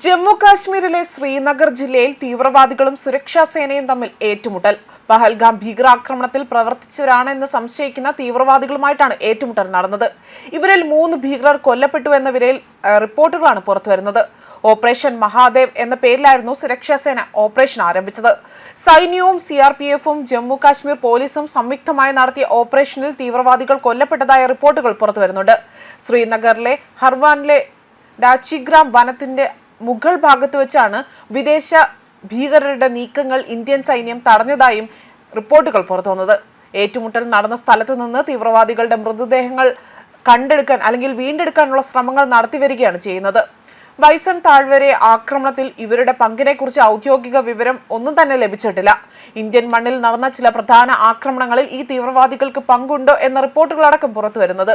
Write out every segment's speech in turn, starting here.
ജമ്മു കാശ്മീരിലെ ശ്രീനഗർ ജില്ലയിൽ തീവ്രവാദികളും സുരക്ഷാ സേനയും തമ്മിൽ ഏറ്റുമുട്ടൽ. പഹൽഗാം ഭീകരാക്രമണത്തിൽ പ്രവർത്തിച്ചവരാണെന്ന് സംശയിക്കുന്ന തീവ്രവാദികളുമായിട്ടാണ് ഏറ്റുമുട്ടൽ നടന്നത്. ഇവരിൽ മൂന്ന് ഭീകരർ കൊല്ലപ്പെട്ടു എന്ന റിപ്പോർട്ടുകളാണ് പുറത്തുവരുന്നത്. ഓപ്പറേഷൻ മഹാദേവ് എന്ന പേരിലായിരുന്നു സുരക്ഷാ സേന ഓപ്പറേഷൻ ആരംഭിച്ചത്. സൈന്യവും സി ആർ പി എഫും ജമ്മു കാശ്മീർ പോലീസും സംയുക്തമായി നടത്തിയ ഓപ്പറേഷനിൽ തീവ്രവാദികൾ കൊല്ലപ്പെട്ടതായ റിപ്പോർട്ടുകൾ പുറത്തുവരുന്നുണ്ട്. ശ്രീനഗറിലെ ഹർവാനിലെ ഡാച്ചിഗ്രാം വനത്തിന്റെ മുഗൾ ഭാഗത്ത് വെച്ചാണ് വിദേശ ഭീകരരുടെ നീക്കങ്ങൾ ഇന്ത്യൻ സൈന്യം തടഞ്ഞതായും റിപ്പോർട്ടുകൾ പുറത്തുവന്നത് ഏറ്റുമുട്ടൽ നടന്ന സ്ഥലത്ത് നിന്ന് തീവ്രവാദികളുടെ മൃതദേഹങ്ങൾ കണ്ടെടുക്കാൻ അല്ലെങ്കിൽ വീണ്ടെടുക്കാനുള്ള ശ്രമങ്ങൾ നടത്തിവരികയാണ് ചെയ്യുന്നത്. ബൈസൺ താഴ്വരെ ആക്രമണത്തിൽ ഇവരുടെ പങ്കിനെക്കുറിച്ച് ഔദ്യോഗിക വിവരം ഒന്നും തന്നെ ലഭിച്ചിട്ടില്ല. ഇന്ത്യൻ മണ്ണിൽ നടന്ന ചില പ്രധാന ആക്രമണങ്ങളിൽ ഈ തീവ്രവാദികൾക്ക് പങ്കുണ്ടോ എന്ന റിപ്പോർട്ടുകളടക്കം പുറത്തുവരുന്നത്.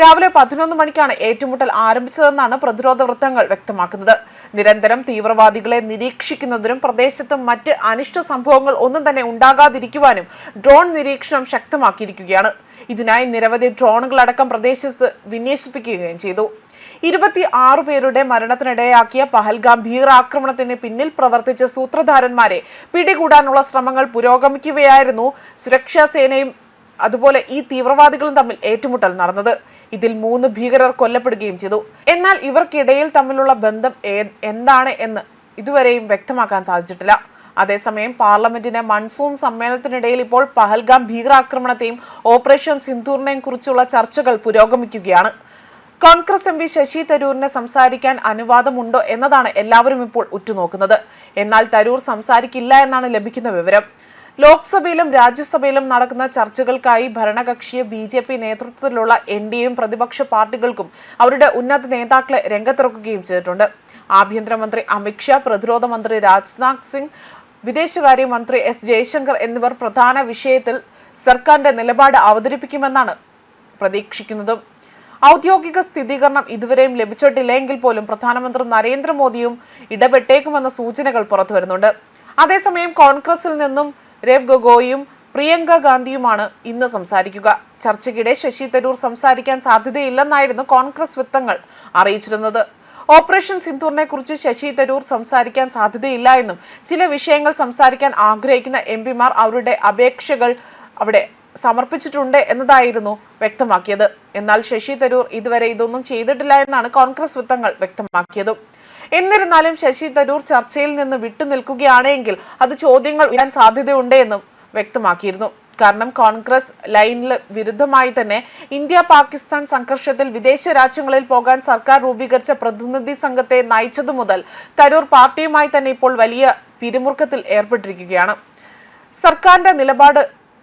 രാവിലെ പതിനൊന്ന് മണിക്കാണ് ഏറ്റുമുട്ടൽ ആരംഭിച്ചതെന്നാണ് പ്രതിരോധ വൃത്തങ്ങൾ വ്യക്തമാക്കുന്നത്. നിരന്തരം തീവ്രവാദികളെ നിരീക്ഷിക്കുന്നതിനും പ്രദേശത്തും മറ്റ് അനിഷ്ട സംഭവങ്ങൾ ഒന്നും തന്നെ ഉണ്ടാകാതിരിക്കുവാനും ഡ്രോൺ നിരീക്ഷണം ശക്തമാക്കിയിരിക്കുകയാണ്. ഇതിനായി നിരവധി ഡ്രോണുകളടക്കം പ്രദേശത്ത് വിന്യസിപ്പിക്കുകയും ചെയ്തു. ഇരുപത്തി ആറ് പേരുടെ മരണത്തിനിടയാക്കിയ പഹൽഗാം ഭീകരാക്രമണത്തിന് പിന്നിൽ പ്രവർത്തിച്ച സൂത്രധാരന്മാരെ പിടികൂടാനുള്ള ശ്രമങ്ങൾ പുരോഗമിക്കുകയായിരുന്നു സുരക്ഷാ സേനയും അതുപോലെ ഈ തീവ്രവാദികളും തമ്മിൽ ഏറ്റുമുട്ടൽ നടന്നത്. ഇതിൽ മൂന്ന് ഭീകരർ കൊല്ലപ്പെടുകയും ചെയ്തു. എന്നാൽ ഇവർക്കിടയിൽ തമ്മിലുള്ള ബന്ധം എന്താണ് എന്ന് ഇതുവരെയും വ്യക്തമാക്കാൻ സാധിച്ചിട്ടില്ല. അതേസമയം പാർലമെന്റിന് മൺസൂൺ സമ്മേളനത്തിനിടയിൽ ഇപ്പോൾ പഹൽഗാം ഭീകരാക്രമണത്തെയും ഓപ്പറേഷൻ സിന്ധൂറിനെയും കുറിച്ചുള്ള ചർച്ചകൾ പുരോഗമിക്കുകയാണ്. കോൺഗ്രസ് എം പി ശശി തരൂരിന് സംസാരിക്കാൻ അനുവാദമുണ്ടോ എന്നതാണ് എല്ലാവരും ഇപ്പോൾ ഉറ്റുനോക്കുന്നത്. എന്നാൽ തരൂർ സംസാരിക്കില്ല എന്നാണ് ലഭിക്കുന്ന വിവരം. ലോക്സഭയിലും രാജ്യസഭയിലും നടക്കുന്ന ചർച്ചകൾക്കായി ഭരണകക്ഷിയെ ബി ജെ പി നേതൃത്വത്തിലുള്ള എൻ ഡി എയും പ്രതിപക്ഷ പാർട്ടികൾക്കും അവരുടെ ഉന്നത നേതാക്കളെ രംഗത്തിറക്കുകയും ചെയ്തിട്ടുണ്ട്. ആഭ്യന്തരമന്ത്രി അമിത്ഷാ പ്രതിരോധ മന്ത്രി രാജ്നാഥ് സിംഗ് വിദേശകാര്യമന്ത്രി എസ് ജയശങ്കർ എന്നിവർ പ്രധാന വിഷയത്തിൽ സർക്കാരിന്റെ നിലപാട് അവതരിപ്പിക്കുമെന്നാണ് പ്രതീക്ഷിക്കുന്നതും. ഔദ്യോഗിക സ്ഥിരീകരണം ഇതുവരെയും ലഭിച്ചിട്ടില്ലെങ്കിൽ പോലും പ്രധാനമന്ത്രി നരേന്ദ്രമോദിയും ഇടപെട്ടേക്കുമെന്ന സൂചനകൾ പുറത്തുവരുന്നുണ്ട്. അതേസമയം കോൺഗ്രസിൽ നിന്നും രേവ് ഗൊഗോയും പ്രിയങ്ക ഗാന്ധിയുമാണ് ഇന്ന് സംസാരിക്കുക. ചർച്ചയ്ക്കിടെ ശശി തരൂർ സംസാരിക്കാൻ സാധ്യതയില്ലെന്നായിരുന്നു കോൺഗ്രസ് വൃത്തങ്ങൾ അറിയിച്ചിരുന്നത്. ഓപ്പറേഷൻ സിന്ധൂറിനെ കുറിച്ച് ശശി തരൂർ സംസാരിക്കാൻ സാധ്യതയില്ല എന്നും ചില വിഷയങ്ങൾ സംസാരിക്കാൻ ആഗ്രഹിക്കുന്ന എം പിമാർ അവരുടെ അപേക്ഷകൾ അവിടെ സമർപ്പിച്ചിട്ടുണ്ട് എന്നതായിരുന്നു വ്യക്തമാക്കിയത്. എന്നാൽ ശശി തരൂർ ഇതുവരെ ഇതൊന്നും ചെയ്തിട്ടില്ല എന്നാണ് കോൺഗ്രസ് വൃത്തങ്ങൾ വ്യക്തമാക്കിയതും. എന്നിരുന്നാലും ശശി തരൂർ ചർച്ചയിൽ നിന്ന് വിട്ടുനിൽക്കുകയാണെങ്കിൽ അത് ചോദ്യങ്ങൾ ഉയരാൻ സാധ്യതയുണ്ട് എന്നും വ്യക്തമാക്കിയിരുന്നു. കാരണം കോൺഗ്രസ് ലൈനിൽ വിരുദ്ധമായി തന്നെ ഇന്ത്യ പാകിസ്ഥാൻ സംഘർഷത്തിൽ വിദേശ രാജ്യങ്ങളിൽ പോകാൻ സർക്കാർ രൂപീകരിച്ച പ്രതിനിധി സംഘത്തെ നയിച്ചതു മുതൽ തരൂർ പാർട്ടിയുമായി തന്നെ ഇപ്പോൾ വലിയ പിരിമുറുക്കത്തിൽ ഏർപ്പെട്ടിരിക്കുകയാണ്. സർക്കാരിന്റെ നിലപാട്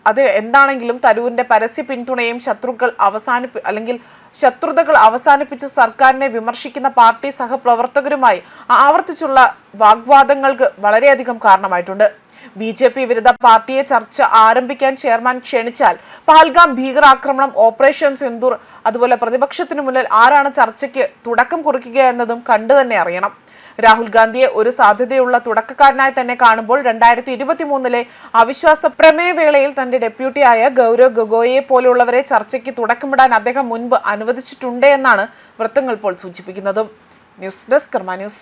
അത് എന്താണെങ്കിലും തരൂരിന്റെ പരസ്യ പിന്തുണയും ശത്രുക്കൾ അവസാനിപ്പി അല്ലെങ്കിൽ ശത്രുതകൾ അവസാനിപ്പിച്ച് സർക്കാരിനെ വിമർശിക്കുന്ന പാർട്ടി സഹപ്രവർത്തകരുമായി ആവർത്തിച്ചുള്ള വാഗ്വാദങ്ങൾക്ക് വളരെയധികം കാരണമായിട്ടുണ്ട്. ബി ജെ പി വിരുദ്ധ പാർട്ടിയെ ചർച്ച ആരംഭിക്കാൻ ചെയർമാൻ ക്ഷണിച്ചാൽ പഹൽഗാം ഭീകരാക്രമണം ഓപ്പറേഷൻ സിന്ദൂർ അതുപോലെ പ്രതിപക്ഷത്തിനു മുന്നിൽ ആരാണ് ചർച്ചയ്ക്ക് തുടക്കം കുറിക്കുക എന്നതും കണ്ടു തന്നെ അറിയണം. രാഹുൽ ഗാന്ധിയെ ഒരു സാധ്യതയുള്ള തുടക്കക്കാരനായി തന്നെ കാണുമ്പോൾ രണ്ടായിരത്തി ഇരുപത്തി മൂന്നിലെ അവിശ്വാസ പ്രമേയവേളയിൽ തന്റെ ഡെപ്യൂട്ടിയായ ഗൗരവ് ഗൊഗോയെ പോലുള്ളവരെ ചർച്ചയ്ക്ക് തുടക്കമിടാൻ അദ്ദേഹം മുൻപ് അനുവദിച്ചിട്ടുണ്ട് എന്നാണ് വൃത്തങ്ങൾ ഇപ്പോൾ സൂചിപ്പിക്കുന്നത്. News desk Karma news.